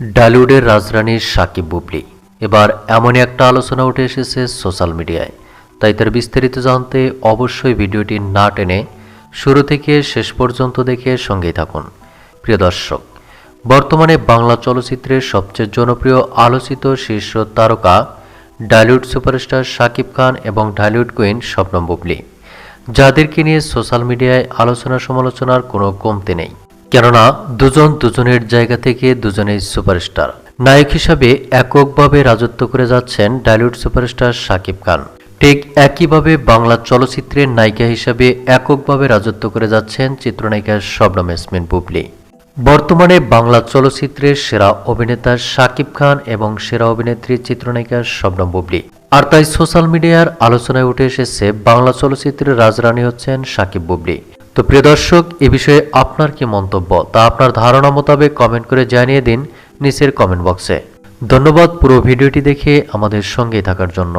ডালিউডের রাজরানী সাকিব বুবলি। এবার এমনই একটা আলোচনা উঠে এসেছে সোশ্যাল মিডিয়ায়। তাই তার বিস্তারিত জানতে অবশ্যই ভিডিওটি না টেনে শুরু থেকে শেষ পর্যন্ত দেখে সঙ্গেই থাকুন। প্রিয় দর্শক, বর্তমানে বাংলা চলচ্চিত্রের সবচেয়ে জনপ্রিয় আলোচিত শীর্ষ তারকা ডালিউড সুপারস্টার শাকিব খান এবং ডালিউড কুইন শবনম বুবলি। যাদেরকে নিয়ে সোশ্যাল মিডিয়ায় আলোচনা সমালোচনার কোনো কমতি নেই। কেননা দুজন দুজনের জায়গা থেকে দুজনেই সুপারস্টার। নায়ক হিসাবে এককভাবে রাজত্ব করে যাচ্ছেন ডালিউড সুপারস্টার শাকিব খান। ঠিক একইভাবে বাংলা চলচ্চিত্রের নায়িকা হিসাবে এককভাবে রাজত্ব করে যাচ্ছেন চিত্রনায়িকা শবনম ইয়াসমিন বুবলি। বর্তমানে বাংলা চলচ্চিত্রের সেরা অভিনেতা শাকিব খান এবং সেরা অভিনেত্রী চিত্রনায়িকা শবনম বুবলি। আর তাই সোশ্যাল মিডিয়ার আলোচনায় উঠে এসেছে, বাংলা চলচ্চিত্রের রাজরানী হচ্ছেন শাকিব বুবলি। তো প্রিয় দর্শক, এ বিষয়ে আপনার কি মন্তব্য? তা আপনার ধারণা মোতাবেক কমেন্ট করে জানিয়ে দিন নিচের কমেন্ট বক্সে ধন্যবাদ পুরো ভিডিওটি দেখে আমাদের সঙ্গেই থাকার জন্য।